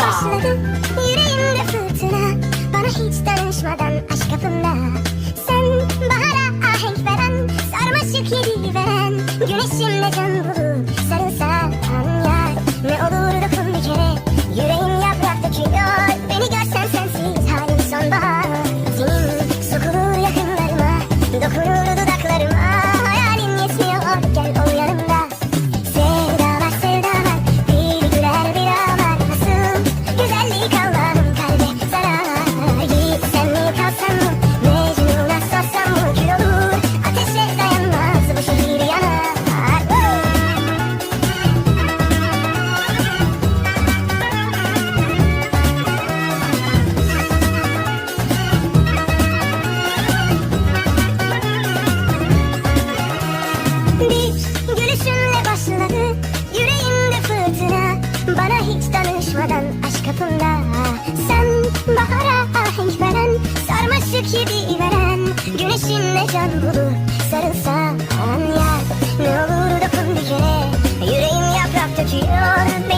başladım Yüreğimde fırtına. Bana hiç danışmadan aşk kapımda. Sen bahara ahenk veren Sarmaşık yedi veren Güneşimle can bulur Gülüşünle başladık yüreğimde fırtına. Bana hiç danışmadan aşk kapında Sen bahara ahenk veren Sarmaşık yedi veren Güneşinle can bulur sarılsan ya. Ne olur dokun bir kere Yüreğim yaprak döküyor.